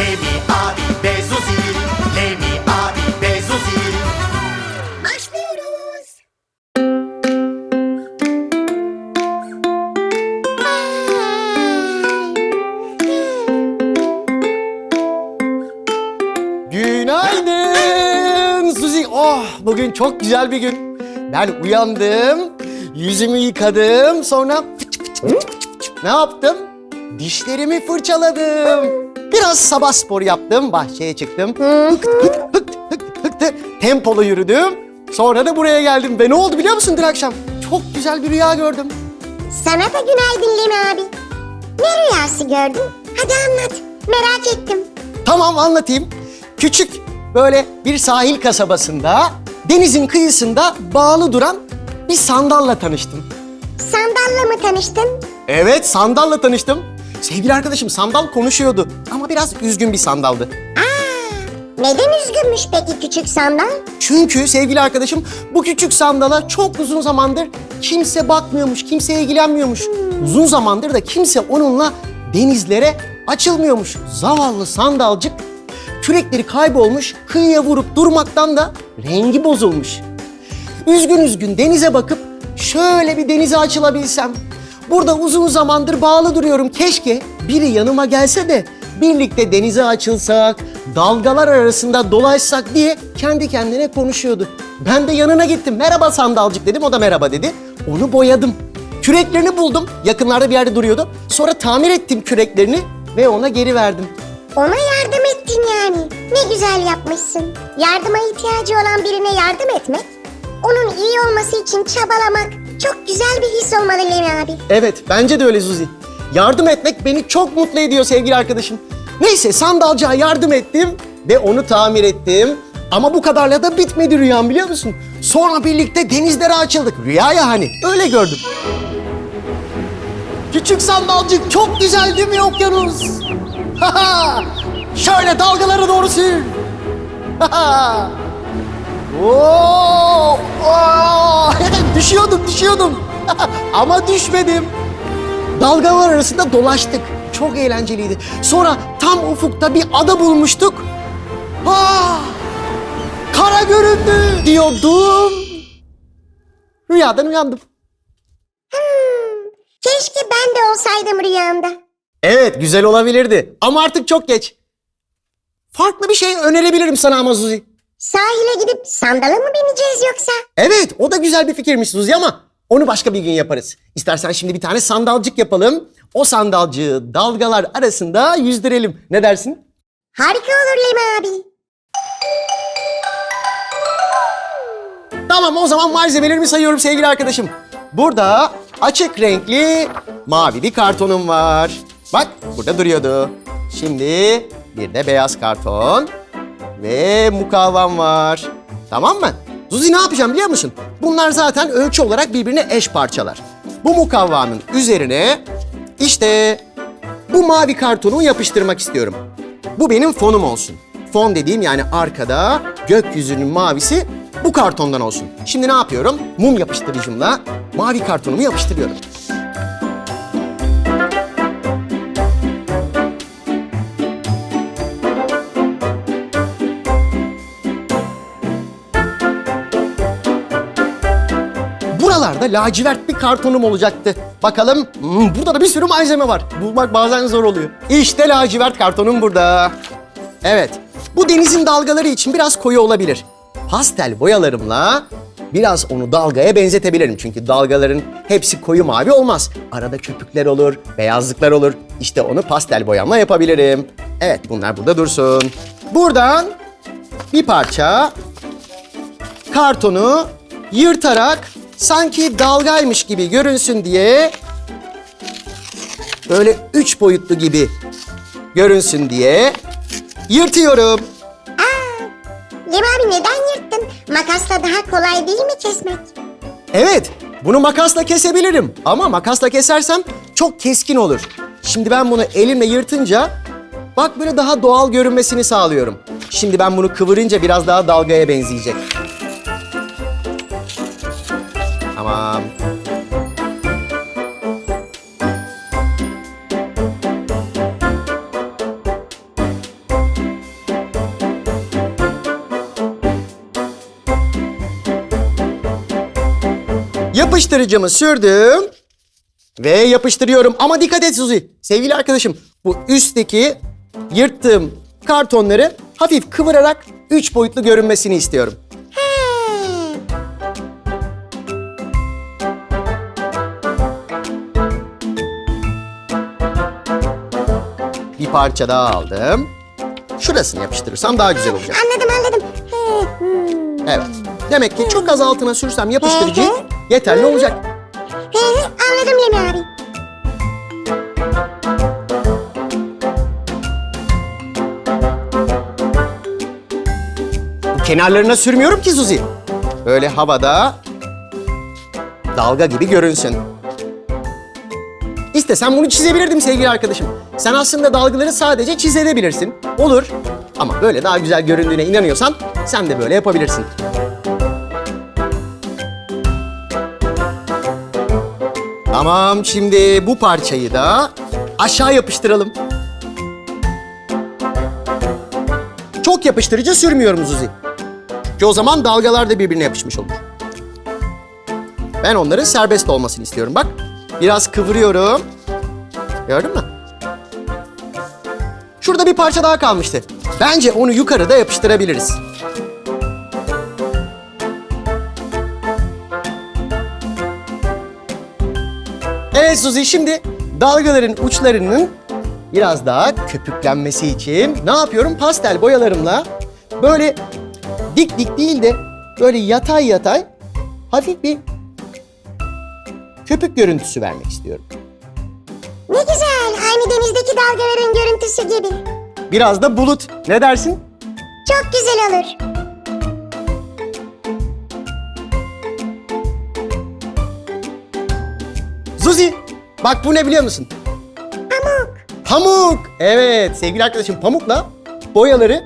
Lemi abi ve Zuzi Lemi abi ve Zuzi Başlıyoruz. Günaydın Suzi. Oh bugün çok güzel bir gün. Ben uyandım, yüzümü yıkadım, sonra ne yaptım? Dişlerimi fırçaladım. Biraz sabah spor yaptım, bahçeye çıktım. Hıkt hıkt hıkt hıkt hıktı. Tempolu yürüdüm. Sonra da buraya geldim. Ve ne oldu biliyor musun dün akşam? Çok güzel bir rüya gördüm. Sana da günaydın Lemi abi. Ne rüyası gördün? Hadi anlat. Merak ettim. Tamam anlatayım. Küçük böyle bir sahil kasabasında denizin kıyısında bağlı duran bir sandalla tanıştım. Sandalla mı tanıştın? Evet sandalla tanıştım. Sevgili arkadaşım sandal konuşuyordu ama biraz üzgün bir sandaldı. Neden üzgünmüş peki küçük sandal? Çünkü sevgili arkadaşım bu küçük sandala çok uzun zamandır kimse bakmıyormuş, kimse ilgilenmiyormuş. Uzun zamandır da kimse onunla denizlere açılmıyormuş. Zavallı sandalcık kürekleri kaybolmuş, kıyıya vurup durmaktan da rengi bozulmuş. Üzgün üzgün denize bakıp şöyle bir denize açılabilsem. Burada uzun zamandır bağlı duruyorum. Keşke biri yanıma gelse de birlikte denize açılsak, dalgalar arasında dolaşsak diye kendi kendine konuşuyordu. Ben de yanına gittim. Merhaba sandalcık dedim. O da merhaba dedi. Onu boyadım. Küreklerini buldum. Yakınlarda bir yerde duruyordu. Sonra tamir ettim küreklerini ve ona geri verdim. Ona yardım ettin yani. Ne güzel yapmışsın. Yardıma ihtiyacı olan birine yardım etmek, onun iyi olması için çabalamak çok güzel bir his olmalı Lemi abi. Evet, bence de öyle Zuzi. Yardım etmek beni çok mutlu ediyor sevgili arkadaşım. Neyse sandalcığa yardım ettim ve onu tamir ettim. Ama bu kadarla da bitmedi rüyam biliyor musun? Sonra birlikte denizlere açıldık. Rüya ya hani, öyle gördüm. Küçük sandalcık çok güzel değil mi okyanus? Şöyle dalgalara doğru sür. Oo! Oo! düşüyordum, düşüyordum. Ama düşmedim. Dalgalar arasında dolaştık. Çok eğlenceliydi. Sonra tam ufukta bir ada bulmuştuk. Ah! Kara göründü diyordum. Rüyadan uyandım. Keşke ben de olsaydım rüyamda. Evet, güzel olabilirdi. Ama artık çok geç. Farklı bir şey önerebilirim sana ama Zuzi. Sahile gidip sandala mı bineceğiz yoksa? Evet, o da güzel bir fikirmiş Suzi ama onu başka bir gün yaparız. İstersen şimdi bir tane sandalcık yapalım. O sandalcığı dalgalar arasında yüzdürelim. Ne dersin? Harika olur Lemi abi. Tamam o zaman malzemelerimi sayıyorum sevgili arkadaşım. Burada açık renkli mavi bir kartonum var. Bak burada duruyordu. Şimdi bir de beyaz karton ve mukavvam var. Tamam mı? Zuzi ne yapacağım biliyor musun? Bunlar zaten ölçü olarak birbirine eş parçalar. Bu mukavvanın üzerine işte bu mavi kartonu yapıştırmak istiyorum. Bu benim fonum olsun. Fon dediğim yani arkada gökyüzünün mavisi bu kartondan olsun. Şimdi ne yapıyorum? Mum yapıştırıcımla mavi kartonumu yapıştırıyorum. Buralarda lacivert bir kartonum olacaktı. Bakalım, hmm, burada da bir sürü malzeme var. Bulmak bazen zor oluyor. İşte lacivert kartonum burada. Evet, bu denizin dalgaları için biraz koyu olabilir. Pastel boyalarımla biraz onu dalgaya benzetebilirim. Çünkü dalgaların hepsi koyu mavi olmaz. Arada köpükler olur, beyazlıklar olur. İşte onu pastel boyamla yapabilirim. Evet, bunlar burada dursun. Buradan bir parça kartonu yırtarak sanki dalgaymış gibi görünsün diye böyle üç boyutlu gibi görünsün diye yırtıyorum. Lemi abi neden yırttın? Makasla daha kolay değil mi kesmek? Evet, bunu makasla kesebilirim ama makasla kesersem çok keskin olur. Şimdi ben bunu elimle yırtınca bak böyle daha doğal görünmesini sağlıyorum. Şimdi ben bunu kıvırınca biraz daha dalgaya benzeyecek. Tamam. Yapıştırıcımı sürdüm ve yapıştırıyorum. Ama dikkat et Suzi. Sevgili arkadaşım bu üstteki yırttığım kartonları hafif kıvırarak üç boyutlu görünmesini istiyorum. Bir parça daha aldım. Şurasını yapıştırırsam daha güzel olacak. Anladım anladım. He. hmm. Evet. Demek ki çok az altına sürsem yapıştırıcı yeterli olacak. He, he, anladım Lemi abi. Kenarlarına sürmüyorum ki Suzi. Böyle havada dalga gibi görünsün. İstesem bunu çizebilirdim sevgili arkadaşım. Sen aslında dalgaları sadece çizebilirsin. Olur. Ama böyle daha güzel göründüğüne inanıyorsan sen de böyle yapabilirsin. Tamam, şimdi bu parçayı da aşağı yapıştıralım. Çok yapıştırıcı sürmüyorum Zuzi. Çünkü o zaman dalgalar da birbirine yapışmış olur. Ben onların serbest olmasını istiyorum. Bak, biraz kıvırıyorum. Gördün mü? Şurada bir parça daha kalmıştı. Bence onu yukarıda yapıştırabiliriz. Evet Suzi, şimdi dalgaların uçlarının biraz daha köpüklenmesi için ne yapıyorum? Pastel boyalarımla böyle dik dik değil de böyle yatay yatay hafif bir köpük görüntüsü vermek istiyorum. Ne güzel. Aynı denizdeki dalgaların görüntüsü gibi. Biraz da bulut. Ne dersin? Çok güzel olur. Zuzi, bak bu ne biliyor musun? Pamuk. Pamuk. Evet sevgili arkadaşım pamukla boyaları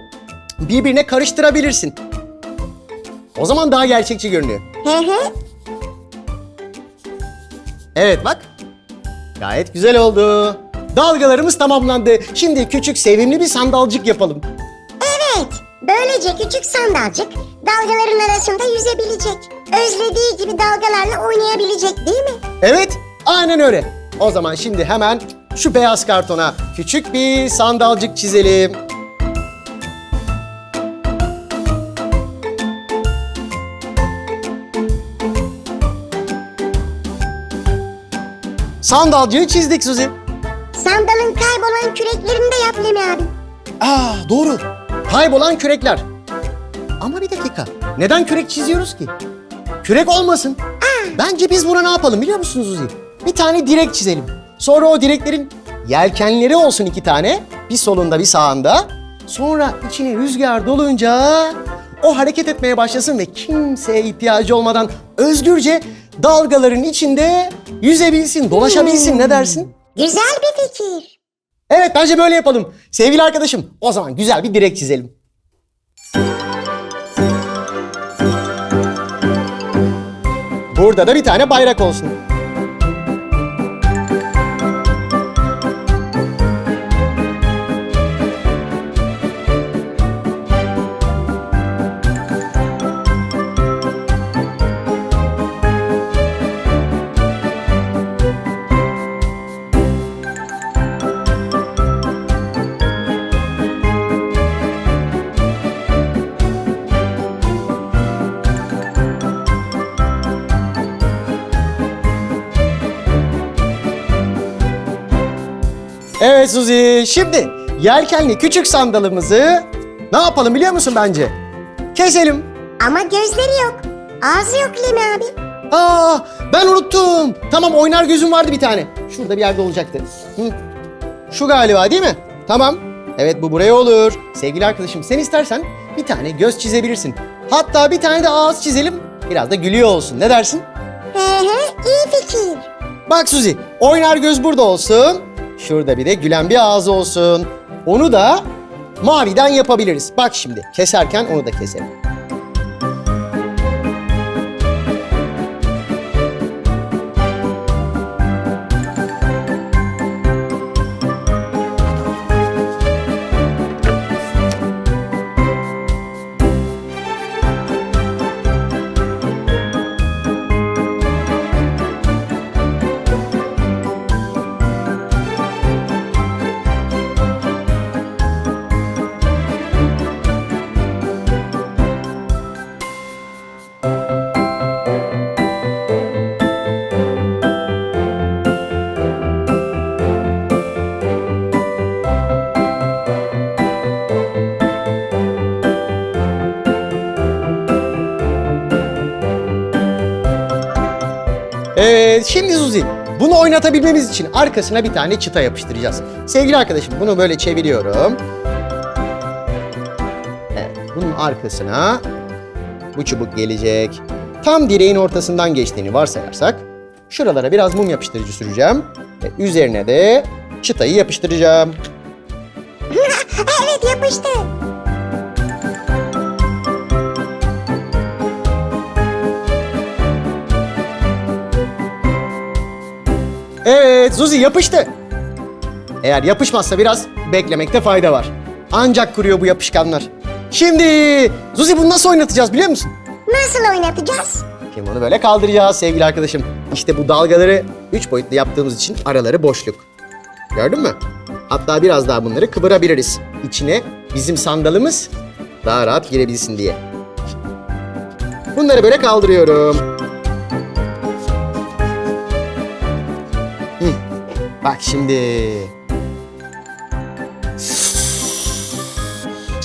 birbirine karıştırabilirsin. O zaman daha gerçekçi görünüyor. He he. Evet bak. Gayet güzel oldu. Dalgalarımız tamamlandı. Şimdi küçük sevimli bir sandalcık yapalım. Evet. Böylece küçük sandalcık dalgaların arasında yüzebilecek. Özlediği gibi dalgalarla oynayabilecek değil mi? Evet, aynen öyle. O zaman şimdi hemen şu beyaz kartona küçük bir sandalcık çizelim. Sandalcığı çizdik Suzi. Sandalın kaybolan küreklerini de yap Lemi abi. Aa doğru. Kaybolan kürekler. Ama bir dakika. Neden kürek çiziyoruz ki? Kürek olmasın. Bence biz buna ne yapalım biliyor musunuz Uzi? Bir tane direk çizelim. Sonra o direklerin yelkenleri olsun iki tane. Bir solunda bir sağında. Sonra içine rüzgar dolunca o hareket etmeye başlasın ve kimseye ihtiyacı olmadan özgürce dalgaların içinde yüzebilsin, dolaşabilsin. Ne dersin? Güzel bir fikir. Evet bence böyle yapalım. Sevgili arkadaşım o zaman güzel bir direk çizelim. Burada da bir tane bayrak olsun. Evet Suzi, şimdi yelkenli küçük sandalımızı ne yapalım biliyor musun bence? Keselim. Ama gözleri yok. Ağzı yok Lemi abi. Aa, ben unuttum. Tamam oynar gözüm vardı bir tane. Şurada bir yerde olacaktı. Hı. Şu galiba değil mi? Tamam. Evet bu buraya olur. Sevgili arkadaşım sen istersen bir tane göz çizebilirsin. Hatta bir tane de ağız çizelim. Biraz da gülüyor olsun. Ne dersin? He he iyi fikir. Bak Suzi, oynar göz burada olsun. Şurada bir de gülen bir ağız olsun. Onu da maviden yapabiliriz. Bak şimdi keserken onu da keselim. Evet, şimdi Zuzi. Bunu oynatabilmemiz için arkasına bir tane çıta yapıştıracağız. Sevgili arkadaşım bunu böyle çeviriyorum. Evet, bunun arkasına bu çubuk gelecek. Tam direğin ortasından geçtiğini varsayarsak şuralara biraz mum yapıştırıcı süreceğim. Ve üzerine de çıtayı yapıştıracağım. evet yapıştı. Zuzi yapıştı. Eğer yapışmazsa biraz beklemekte fayda var. Ancak kuruyor bu yapışkanlar. Şimdi Zuzi bunu nasıl oynatacağız biliyor musun? Nasıl oynatacağız? Şimdi bunu böyle kaldıracağız sevgili arkadaşım. İşte bu dalgaları üç boyutlu yaptığımız için araları boşluk. Gördün mü? Hatta biraz daha bunları kıvırabiliriz. İçine bizim sandalımız daha rahat girebilsin diye. Bunları böyle kaldırıyorum. Bak şimdi.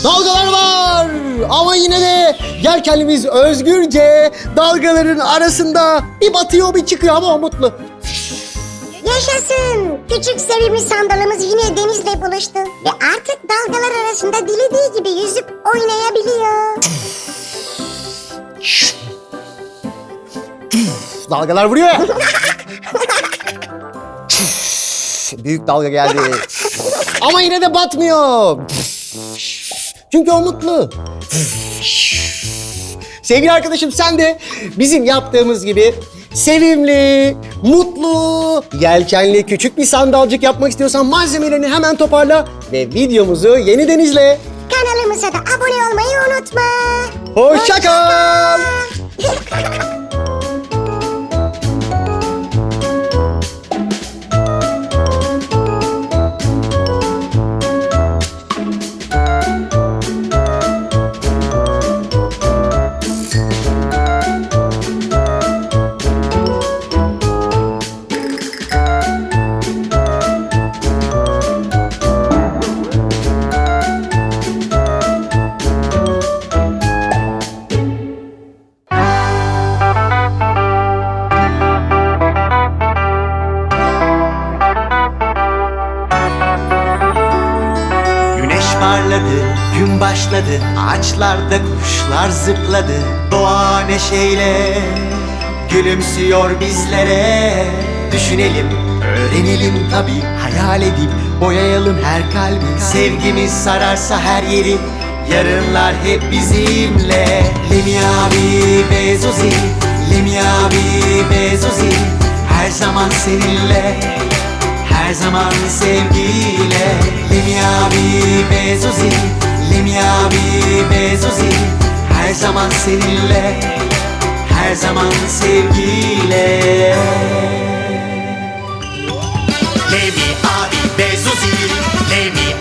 Dalgalar var ama yine de yelkenimiz özgürce dalgaların arasında bir batıyor bir çıkıyor ama o mutlu. Yaşasın. Küçük sevimli sandalımız yine denizle buluştu. Ve artık dalgalar arasında dilediği gibi yüzüp oynayabiliyor. Dalgalar vuruyor ya. Büyük dalga geldi. Ama yine de batmıyor. Çünkü o mutlu. Sevgili arkadaşım sen de bizim yaptığımız gibi sevimli, mutlu, yelkenli küçük bir sandalcık yapmak istiyorsan malzemelerini hemen toparla ve videomuzu yeniden izle. Kanalımıza da abone olmayı unutma. Hoşça kal. gün başladı Ağaçlarda kuşlar zıpladı. Doğa neşeyle Gülümsüyor bizlere. Düşünelim, öğrenelim tabi Hayal edip boyayalım her kalbi. Sevgimiz sararsa her yeri Yarınlar hep bizimle. Lemi abi ve Zuzi Lemi ve Zuzi Her zaman seninle her zaman sevgiyle. Lemi abi ve Zuzi Lemi abi ve Zuzi Her zaman seninle Her zaman sevgiyle. Lemi abi ve Zuzi Lemi